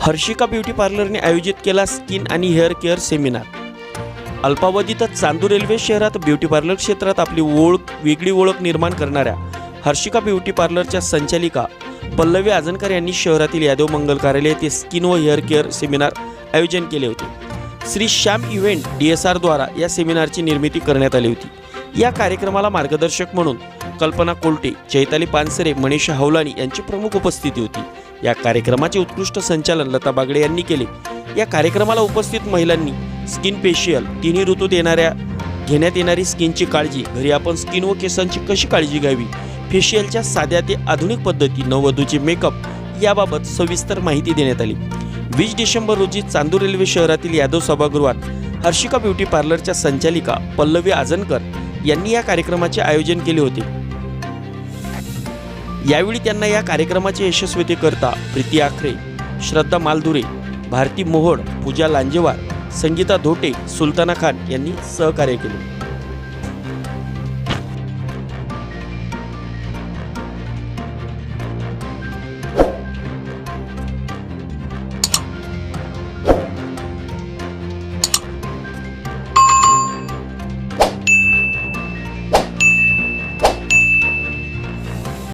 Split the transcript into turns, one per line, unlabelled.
Harshika beauty पार्लरने आयोजित केला skin आणि हेअर केअर सेमिनार. अल्पावधीतच चांदूर रेल्वे शहरात ब्युटी पार्लर क्षेत्रात आपली ओळख वेगळी ओळख निर्माण करणाऱ्या हर्षिका ब्युटी पार्लरच्या संचालिका पल्लवी आजनकर यांनी शहरातील यादव मंगल कार्यालय येथे स्किन व हेअर केअर सेमिनार आयोजन केले होते. Shri Shyam event D S आरद्वारा या सेमिनारची निर्मिती करण्यात आली होती. या कार्यक्रमाला मार्गदर्शक म्हणून कल्पना कोलटे चैताली पानसरे मनीषा हवलानी यांची प्रमुख उपस्थिती होती. या कार्यक्रमाचे उत्कृष्ट संचालन लता बागडे यांनी केले. या कार्यक्रमाला उपस्थित महिलांनी स्किन फेशियल तिन्ही ऋतूत येणाऱ्या घेण्यात येणारी स्किनची काळजी घरी आपण स्किन व केसांची कशी काळजी घ्यावी? फेशियलच्या साध्या ते आधुनिक पद्धती नववधूचे मेकअप याबाबत सविस्तर माहिती देण्यात आली. वीस डिसेंबर रोजी चांदूर रेल्वे शहरातील यादव सभागृहात हर्षिका ब्युटी पार्लरच्या संचालिका पल्लवी आजनकर यांनी या कार्यक्रमाचे आयोजन केले होते. यावेळी त्यांना या कार्यक्रमाचे यशस्वीतेकरता प्रीती आखरे श्रद्धा मालधुरे भारती मोहोड पूजा लांजेवार संगीता धोटे सुलताना खान यांनी सहकार्य केले.